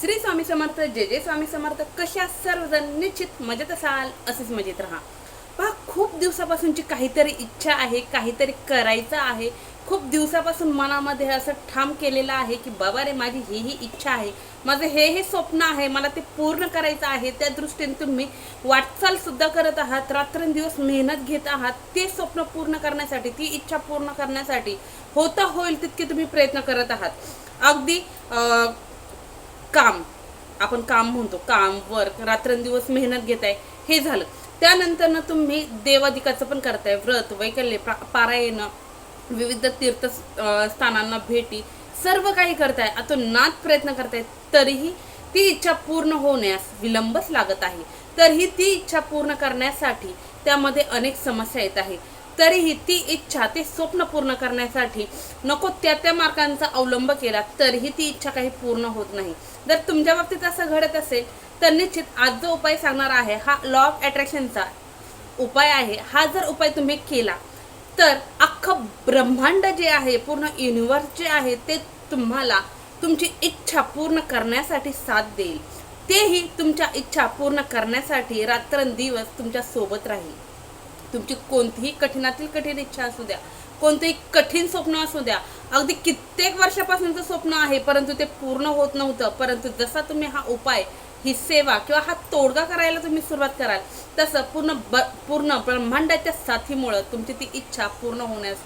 श्री स्वामी समर्थ जे जे स्वामी समर्थ. कशा सर्वजण निश्चित मजेत असाल असेच मजेत राहा. पहा खूप दिवसापासूनची काहीतरी इच्छा आहे काहीतरी करायचं आहे. खूप दिवसापासून मनामध्ये असं ठाम केलेलं आहे की बाबा रे माझी ही ही इच्छा आहे. माझं हे हे स्वप्न आहे मला ते पूर्ण करायचं आहे. त्या दृष्टीने तुम्ही वाटचालसुद्धा करत आहात रात्रंदिवस मेहनत घेत आहात. ते स्वप्न पूर्ण करण्यासाठी ती इच्छा पूर्ण करण्यासाठी होता होईल तितके तुम्ही प्रयत्न करत आहात. अगदी काम. आपण काम म्हणतो काम वर्क रात्रंदिवस मेहनत घेताय हे झालं. त्यानंतर ना तुम्ही देवादिकाचं पण करताय व्रत वैकल्य पा- पारायण विविध तीर्थ स्थानांना भेटी सर्व काही करताय. आता नाद प्रयत्न करताय तरीही ती इच्छा पूर्ण होण्यास विलंबच लागत आहे. तरीही ती इच्छा पूर्ण करण्यासाठी त्यामध्ये अनेक समस्या येत आहे. तरीही ती इच्छा ते स्वप्न पूर्ण करण्यासाठी नको त्या त्या मार्गांचा अवलंब केला तरीही ती इच्छा काही पूर्ण होत नाही. जर तुमच्या बाबतीत असं घडत असेल तर निश्चित आज जो उपाय सांगणार आहे हा लॉ ऑफ अट्रॅक्शनचा उपाय आहे. हा जर उपाय तुम्ही केला तर अख्खं ब्रह्मांड जे आहे पूर्ण युनिवर्स जे आहे ते तुम्हाला तुमची इच्छा पूर्ण करण्यासाठी साथ देईल. तेही तुमच्या इच्छा पूर्ण करण्यासाठी रात्रंदिवस तुमच्यासोबत राहील. तुमची कोणतीही कठीणातील कठीण इच्छा असू द्या कोणतंही कठीण स्वप्न असू द्या अगदी कित्येक वर्षापासूनचं स्वप्न आहे परंतु ते पूर्ण होत नव्हतं. परंतु जसा तुम्ही हा उपाय ही सेवा किंवा हा तोडगा करायला तुम्ही सुरुवात कराल तसं पूर्ण ब पूर्ण ब्रह्मांडाच्या साथीमुळं तुमची ती इच्छा पूर्ण होण्यास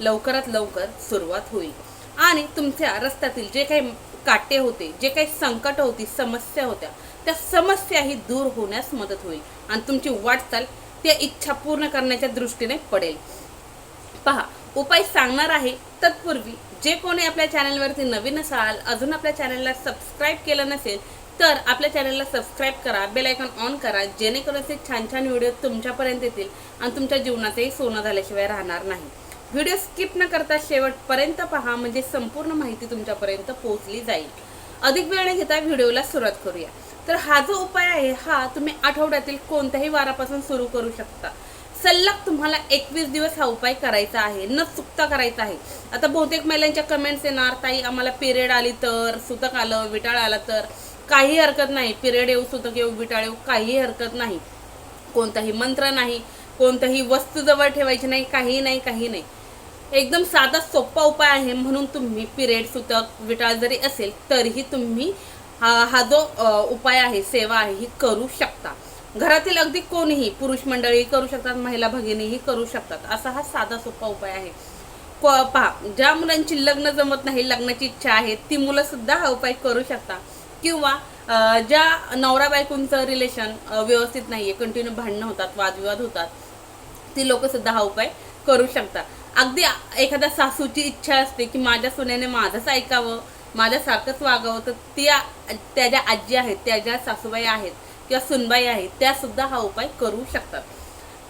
लवकरात लवकर सुरुवात होईल. आणि तुमच्या रस्त्यातील जे काही काटे होते जे काही संकट होती समस्या होत्या त्या समस्याही दूर होण्यास मदत होईल. आणि तुमची वाटचाल त्या इच्छा पूर्ण करण्याच्या दृष्टीने पडेल. पहा उपाय सांगणार आहे. तत्पूर्वी जे कोणी आपल्या चॅनलवरती नवीन असाल अजून आपल्या चॅनलला सबस्क्राईब केलं नसेल तर आपल्या चॅनलला सबस्क्राईब करा बेल आयकॉन ऑन करा जेणेकरून असे छान छान व्हिडिओ तुमच्यापर्यंत येतील आणि तुमच्या जीवनातही सोनं झाल्याशिवाय राहणार नाही. व्हिडिओ स्किप न करता शेवटपर्यंत पहा म्हणजे संपूर्ण माहिती तुमच्यापर्यंत पोहोचली जाईल. अधिक वेळ न घेता व्हिडिओला सुरुवात करूया. तर हा जो उपाय आहे हा तुम्ही आठवड्यातील कोणत्याही वारापासून सुरू करू शकता. सलग तुम्हाला एकवीस दिवस हा उपाय करायचा आहे न चुकता करायचा आहे. आता बहुतेक महिलांच्या कमेंट्स येणार ताई आम्हाला पिरियड आली तर सुतक आलं विटाळ आला तर. काही हरकत नाही पिरियड येऊ सुतक येऊ विटाळ येऊ काही हरकत नाही. कोणताही मंत्र नाही कोणताही वस्तू जवळ ठेवायची नाही काही नाही काही नाही. एकदम साधा सोपा उपाय आहे म्हणून तुम्ही पिरियड सुतक विटाळ जरी असेल तरीही तुम्ही हा हा जो उपाय आहे सेवा आहे ही करू शकता. घरातील अगदी कोणीही पुरुष मंडळी करू शकतात महिला भगिनीही करू शकतात. असा हा साधा सोपा उपाय आहे. पहा ज्या मुलांची लग्न जमत नाही लग्नाची इच्छा आहे ती मुलं सुद्धा हा उपाय करू शकता. किंवा ज्या नवरा बायकोंचं रिलेशन व्यवस्थित नाहीये कंटिन्यू भांडणं होतात वादविवाद होतात ती लोक सुद्धा हा उपाय करू शकतात. अगदी एखाद्या सासूची इच्छा असते की माझ्या सुनेने माझंच ऐकावं. माझ्यासारखंच वागावं तर त्या त्या ज्या आजी आहेत त्या ज्या सासूबाई आहेत किंवा सुनबाई आहेत त्या सुद्धा हा उपाय करू शकतात.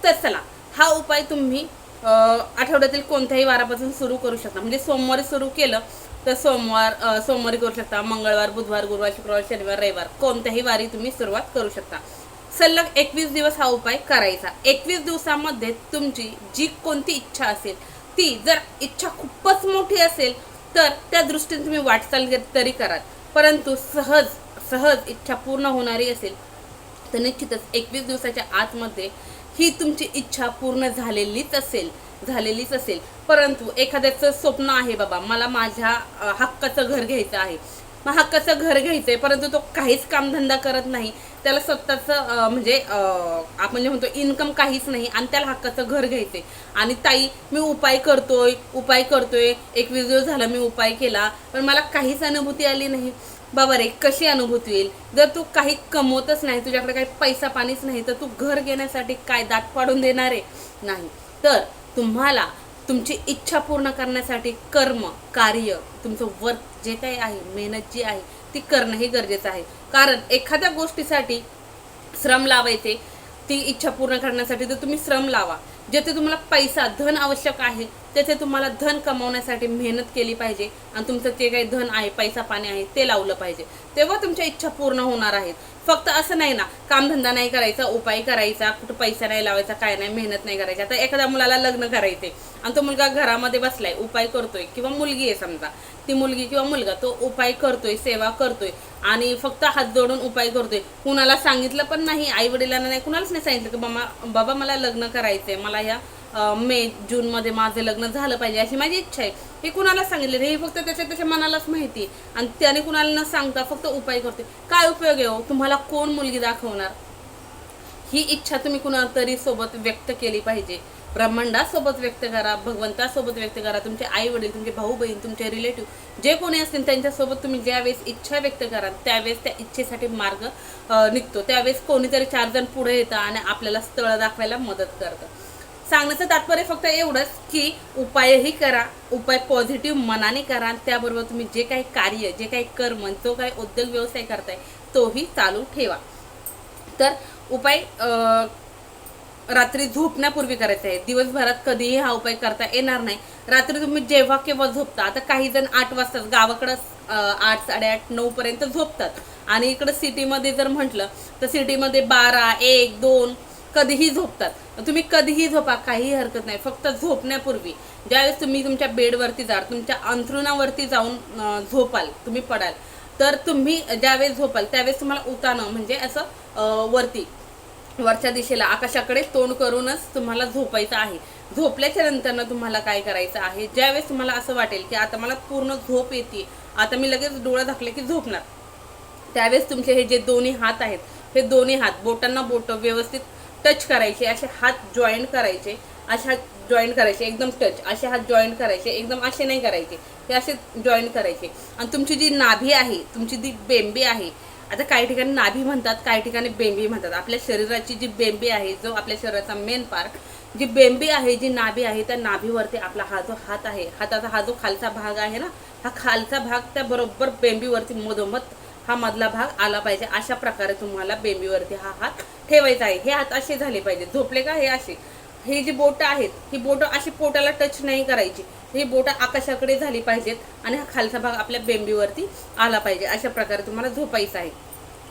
तर चला हा उपाय तुम्ही आठवड्यातील कोणत्याही वारापासून सुरू करू शकता. म्हणजे सोमवारी सुरू केलं तर सोमवार सोमवारी करू शकता मंगळवार बुधवार गुरुवार शुक्रवार शनिवार रविवार कोणत्याही वारी तुम्ही सुरुवात करू शकता. सलग एकवीस दिवस हा उपाय करायचा. एकवीस दिवसामध्ये तुमची जी कोणती इच्छा असेल ती जर इच्छा खूपच मोठी असेल तर त्या दृष्टीने तुम्ही वाटचाल तरी कराल. परंतु सहज सहज इच्छा पूर्ण होणारी असेल तर निश्चितच एकवीस दिवसाच्या आतमध्ये ही तुमची इच्छा पूर्ण झालेलीच असेल झालेलीच असेल. परंतु एखाद्याचं स्वप्न आहे बाबा मला माझ्या हक्काचं घर घ्यायचं आहे. मग हक्काचं घर घ्यायचं आहे परंतु तो काहीच कामधंदा करत नाही. त्याला स्वतःचं म्हणजे आपण जे म्हणतो इन्कम काहीच नाही आणि त्याला हक्काचं घर घ्यायचंय? आणि ताई मी उपाय करतोय उपाय करतोय. एक दिवस झाला मी उपाय केला पण मला काहीच अनुभूती आली नाही. बाबा रे कशी अनुभूती येईल जर तू काही कमवतच नाही तुझ्याकडे काही पैसा पाणीच नाही तर तू घर घेण्यासाठी काय दात पाडून देणार आहे? नाही. तर तुम्हाला तुमची इच्छा पूर्ण करण्यासाठी कर्म कार्य तुमचं वर्क जे काही आहे मेहनत जी आहे ती करणं हे गरजेचं आहे. कारण एखाद्या गोष्टीसाठी श्रम लावायचे ती इच्छा पूर्ण करण्यासाठी तर तुम्ही श्रम लावा. जेथे तुम्हाला पैसा धन आवश्यक आहे त्याचे तुम्हाला धन कमवण्यासाठी मेहनत केली पाहिजे आणि तुमचं जे काही धन आहे पैसा पाणी आहे ते लावलं पाहिजे. तेव्हा तुमच्या इच्छा पूर्ण होणार आहेत. फक्त असं नाही ना कामधंदा नाही करायचा उपाय करायचा कुठं पैसा नाही लावायचा काय नाही मेहनत नाही करायची. आता एखाद्या मुलाला लग्न करायचे आणि तो मुलगा घरामध्ये बसलाय उपाय करतोय किंवा मुलगी आहे समजा. ती मुलगी किंवा मुलगा तो उपाय करतोय सेवा करतोय आणि फक्त हात जोडून उपाय करतोय. कुणाला सांगितलं पण नाही आई वडिलांना नाही कुणालाच नाही सांगितलं की बाबा बाबा मला लग्न करायचंय मला या मे जून मध्ये माझं लग्न झालं पाहिजे अशी माझी इच्छा आहे. हे कुणाला सांगितले? हे फक्त त्याच्या त्याच्या मनालाच माहिती आणि त्याने कुणाला न सांगता फक्त उपाय करते. काय उपयोग आहे हो? तुम्हाला कोण मुलगी दाखवणार? ही इच्छा तुम्ही कुणाला तरी सोबत व्यक्त केली पाहिजे. ब्रह्मांडासोबत व्यक्त करा भगवंतासोबत व्यक्त करा. तुमचे आई वडील तुमचे भाऊ बहीण तुमचे रिलेटिव्ह जे कोणी असतील त्यांच्यासोबत तुम्ही ज्यावेळेस इच्छा व्यक्त कराल त्यावेळेस त्या इच्छेसाठी मार्ग निघतो. त्यावेळेस कोणीतरी चार जण पुढे येतं आणि आपल्याला स्थळ दाखवायला मदत करतं. सांगण्याचं तात्पर्य फक्त एवढंच की उपायही करा उपाय पॉझिटिव्ह मनाने करा आणि त्याबरोबर तुम्ही जे काही कार्य जे काही कर्म जो काही उद्योग व्यवसाय करताय तोही चालू ठेवा. तर उपाय अं, रात्री झोपण्यापूर्वी करायचा आहे. दिवसभरात कधीही हा उपाय करता येणार नाही. रात्री तुम्ही जेव्हा केव्हा झोपता आता काही जण आठ वाजता गावाकडं आठ साडेआठ नऊ पर्यंत झोपतात. आणि इकडं सिटीमध्ये जर म्हटलं तर सिटीमध्ये बारा एक दोन कधीही झोपतात. तुम्ही कधीही झोपा काहीही हरकत नाही. फक्त झोपण्यापूर्वी ज्यावेळेस तुम्ही तुमच्या बेडवरती जाल तुमच्या अंथरुणावरती जाऊन झोपाल तुम्ही पडाल तर तुम्ही ज्यावेळेस झोपाल त्यावेळेस तुम्हाला उतानं म्हणजे असं वरती वरच्या दिशेला आकाशाकडे तोंड करूनच तुम्हाला झोपायचं आहे. झोपल्याच्या नंतरनं तुम्हाला काय करायचं आहे? ज्यावेळेस तुम्हाला असं वाटेल की आता मला पूर्ण झोप येते आता मी लगेच डोळा झाकले की झोपणार. त्यावेळेस तुमचे हे जे दोन्ही हात आहेत हे दोन्ही हात बोटांना बोटं व्यवस्थित टच करायचे असे हात जॉईंट करायचे असे हात जॉईंट करायचे एकदम टच असे हात जॉईंट करायचे एकदम असे नाही करायचे हे असे जॉईंट करायचे. आणि तुमची जी नाभी आहे तुमची जी बेंबी आहे आता काही ठिकाणी नाभी म्हणतात काही ठिकाणी बेंबी म्हणतात. आपल्या शरीराची जी बेंबी आहे जो आपल्या शरीराचा मेन पार्ट जी बेंबी आहे जी नाभी आहे त्या नाभीवरती आपला हा जो हात आहे हाताचा हा जो खालचा भाग आहे ना हा खालचा भाग त्या बरोबर बेंबीवरती मधोमध हा मधला भाग आला पाहिजे. अशा प्रकारे तुम्हाला बेंबीवरती हा हात ठेवायचं आहे. हे हात असे झाले पाहिजे झोपले का? हे असे. हे जी बोटं आहेत ही बोटं अशी पोटाला टच नाही करायची. ही बोटं आकाशाकडे झाली पाहिजेत आणि हा खालचा भाग आपल्या बेंबीवरती आला पाहिजे. अशा प्रकारे तुम्हाला झोपायचं आहे.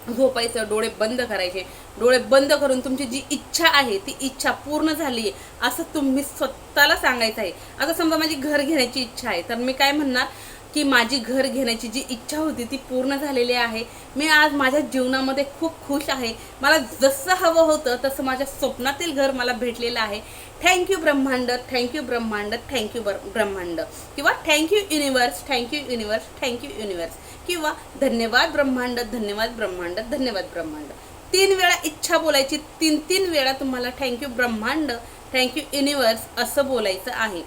झोपायचं डोळे बंद करायचे. डोळे बंद करून तुमची जी इच्छा आहे ती इच्छा पूर्ण झाली आहे असं तुम्ही स्वतःला सांगायचं आहे. आता समजा माझी घर घेण्याची इच्छा आहे तर मी काय म्हणणार? की माझी घर घेण्याची जी इच्छा होती ती पूर्ण झालेली आहे. मी आज माझ्या जीवनामध्ये खूप खुश आहे. मला जसं हवं होतं तसं माझ्या स्वप्नातील घर मला भेटलेलं आहे. थँक्यू ब्रह्मांड. थँक्यू ब्रह्मांड. थँक्यू ब्रह्मांड. किंवा thank you universe thank you universe thank you universe किंवा धन्यवाद ब्रह्मांड. धन्यवाद ब्रह्मांड. धन्यवाद ब्रह्मांड. तीन वेळा इच्छा बोलायची. तीन तीन वेळा तुम्हाला थँक्यू ब्रह्मांड. थँक्यू युनिवर्स असं बोलायचं आहे.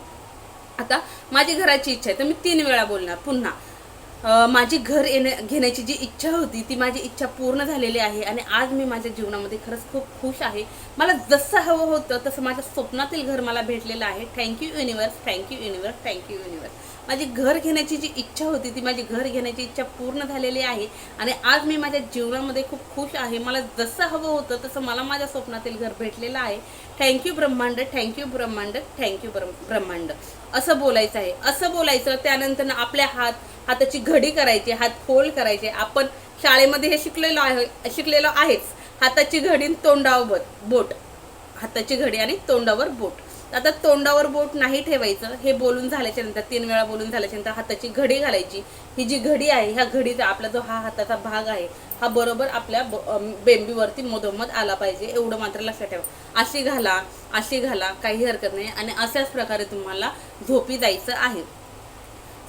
आता माझी घराची इच्छा आहे तर मी तीन वेळा बोलणार पुन्हा. माझी घर येण्या घेण्याची जी इच्छा होती ती माझी इच्छा पूर्ण झालेली आहे आणि आज मी माझ्या जीवनामध्ये खरंच खूप खुश आहे. मला जसं हवं होतं तसं माझ्या स्वप्नातील घर मला भेटलेलं आहे. Thank you universe thank you universe thank you universe माझी घर घेण्याची जी इच्छा होती ती माझी घर घेण्याची इच्छा पूर्ण झालेली आहे. आणि आज मी माझ्या जीवनामध्ये खूप खुश आहे. मला जसं हवं होतं तसं मला माझ्या स्वप्नातील घर भेटलेलं आहे. थँक्यू ब्रह्मांड. थँक्यू ब्रह्मांड. थँक्यू ब्रह्मांड. असं बोलायचं आहे. असं बोलायचं त्यानंतर आपल्या हात हाताची घडी करायची हात फोल्ड करायचे. आपण शाळेमध्ये हे शिकलेलो आहे शिकलेलो आहेच. हाताची घडी आणि तोंडावर बोट. हाताची घडी आणि तोंडावर बोट. आता तोंडावर बोट नाही ठेवायचं हे बोलून झाल्याच्यानंतर तीन वेळा बोलून झाल्याच्यानंतर हाताची घडी घालायची. ही जी घडी आहे ह्या घडीचा आपला जो हा हाताचा भाग आहे हा बरोबर आपल्या ब- बेंबीवरती मधोमध आला पाहिजे एवढं मात्र लक्षात ठेवा. अशी घाला अशी घाला काही हरकत नाही. आणि अशाच प्रकारे तुम्हाला झोपी जायचं आहे.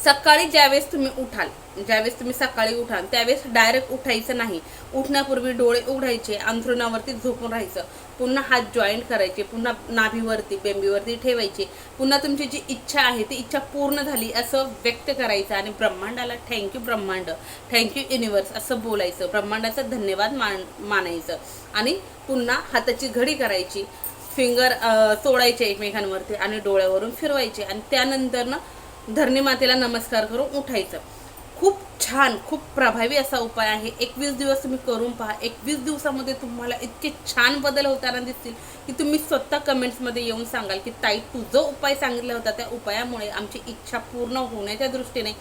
सकाळी ज्यावेळेस तुम्ही उठाल ज्यावेळेस तुम्ही सकाळी उठाल त्यावेळेस डायरेक्ट उठायचं नाही. उठण्यापूर्वी डोळे उघडायचे अंथरुणावरती झोपून राहायचं. पुन्हा हात जॉईंट करायचे पुन्हा नाभीवरती बेंबीवरती ठेवायचे. पुन्हा तुमची जी इच्छा आहे ती इच्छा पूर्ण झाली असं व्यक्त करायचं आणि ब्रह्मांडाला थँक्यू ब्रह्मांड. थँक्यू युनिवर्स असं बोलायचं. ब्रह्मांडाचा धन्यवाद मान मानायचं. आणि पुन्हा हाताची घडी करायची. फिंगर तोडायचे एकमेकांवरती आणि डोळ्यावरून फिरवायचे. आणि त्यानंतर ना धरणी मातेला नमस्कार करून उठायचं. खूप छान खूप प्रभावी असा उपाय आहे. एकवीस दिवस तुम्ही करून पहा. एकवीस दिवसामध्ये तुम्हाला इतके छान बदल होताना दिसतील की तुम्ही स्वतः कमेंट्समध्ये येऊन सांगाल की ताई तू जो उपाय सांगितला होता त्या उपायामुळे आमची इच्छा पूर्ण होण्याच्या दृष्टीने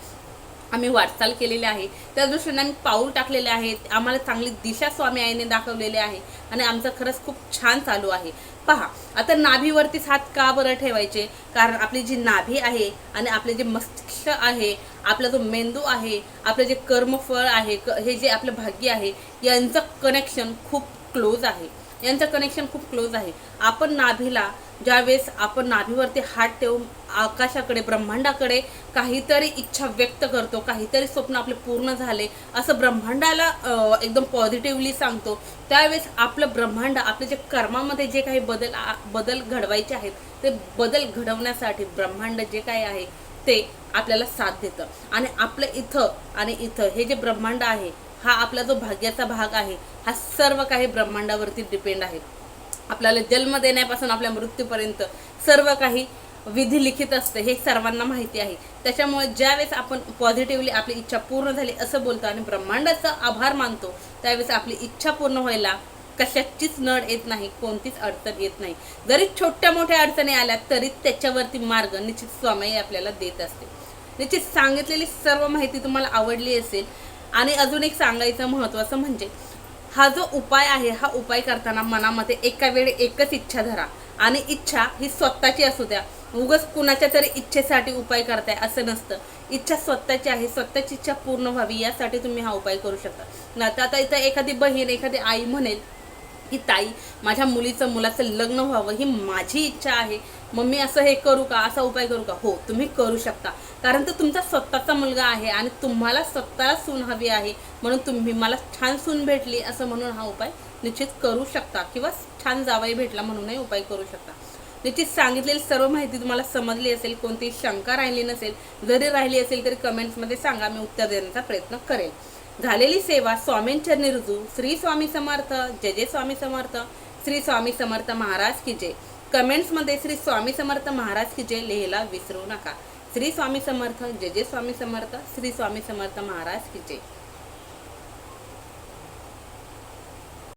आम्ही वाटचाल केलेली आहे. त्या दृष्टीने आम्ही पाऊल टाकलेले आहेत आम्हाला चांगली दिशा स्वामी आईने दाखवलेली आहे आणि आमचं खरंच खूप छान चालू आहे. पहा आता नाभीवरतीच हात का बरं ठेवायचे? कारण आपली जी नाभी आहे आणि आपले जे मस्तिष्क आहे आपला जो मेंदू आहे आपलं जे कर्मफळ आहे क- हे जे आपलं भाग्य आहे यांचं कनेक्शन खूप क्लोज आहे. यांचं कनेक्शन खूप क्लोज आहे. आपण नाभीला ज्यावेळेस आपण नाभीवरती हात ठेवून आकाशाकडे ब्रह्मांडाकडे काहीतरी इच्छा व्यक्त करतो काहीतरी स्वप्न आपले पूर्ण झाले असं ब्रह्मांडाला एकदम पॉझिटिव्हली सांगतो. त्यावेळेस आपलं ब्रह्मांड आपले जे कर्मामध्ये जे काही बदल बदल घडवायचे आहेत ते बदल घडवण्यासाठी ब्रह्मांड जे काही आहे ते आपल्याला साथ देतं. आणि आपलं इथं आणि इथं हे जे ब्रह्मांड आहे हा आपला जो भाग्याचा भाग आहे हा सर्व काही ब्रह्मांडावरती डिपेंड आहे. आपल्याला जन्म देण्यापासून आपल्या मृत्यूपर्यंत सर्व काही विधी लिखित असते हे सर्वांना माहिती आहे. त्याच्यामुळे ज्यावेळेस आपण पॉझिटिव्हली आपली इच्छा पूर्ण झाली असं बोलतो आणि ब्रह्मांडाचा आभार मानतो त्यावेळेस आपली इच्छा पूर्ण व्हायला कशाचीच नड येत नाही कोणतीच अडचण येत नाही. जरी छोट्या मोठ्या अडचणी आल्या तरी त्याच्यावरती मार्ग निश्चित स्वामी आपल्याला देत असते. निश्चित सांगितलेली सर्व माहिती तुम्हाला आवडली असेल आणि अजून एक सांगायचं महत्त्वाचं म्हणजे हा जो उपाय आहे हा उपाय करताना मनामध्ये एका वेळी एकच इच्छा धरा. आणि इच्छा ही स्वतःची असू द्या. उगच कुणाच्या तरी इच्छेसाठी उपाय करताय असं नसतं. इच्छा स्वतःची आहे स्वतःची इच्छा पूर्ण व्हावी यासाठी तुम्ही हा उपाय करू शकता. नाही तर आता इथं एखादी बहीण एखादी आई म्हणेल ही ताई माझ्या मुलीचं मुलाचं लग्न व्हावं ही माझी इच्छा आहे. मग मी असं हे करू का? असा उपाय करू का? हो तुम्ही करू शकता. कारण तो तुमचा स्वतःचा मुलगा आहे आणि तुम्हाला स्वतःला सून हवी आहे. म्हणून तुम्ही मला छान सून भेटली असं म्हणून हा उपाय निश्चित करू शकता किंवा छान जावाई भेटला म्हणूनही उपाय करू शकता. निश्चित सांगितलेली सर्व माहिती तुम्हाला समजली असेल कोणतीही शंका राहिली नसेल जरी राहिली असेल तरी कमेंट्समध्ये सांगा मी उत्तर देण्याचा प्रयत्न करेन. झालेली सेवा स्वामींचरणी रुजू. श्री स्वामी समर्थ जय जय स्वामी समर्थ श्री स्वामी समर्थ महाराज की जय. कमेंट्समध्ये श्री स्वामी समर्थ महाराज की जय लिहायला विसरू नका. श्री स्वामी समर्थ जय जय स्वामी समर्थ श्री स्वामी समर्थ महाराज की जय.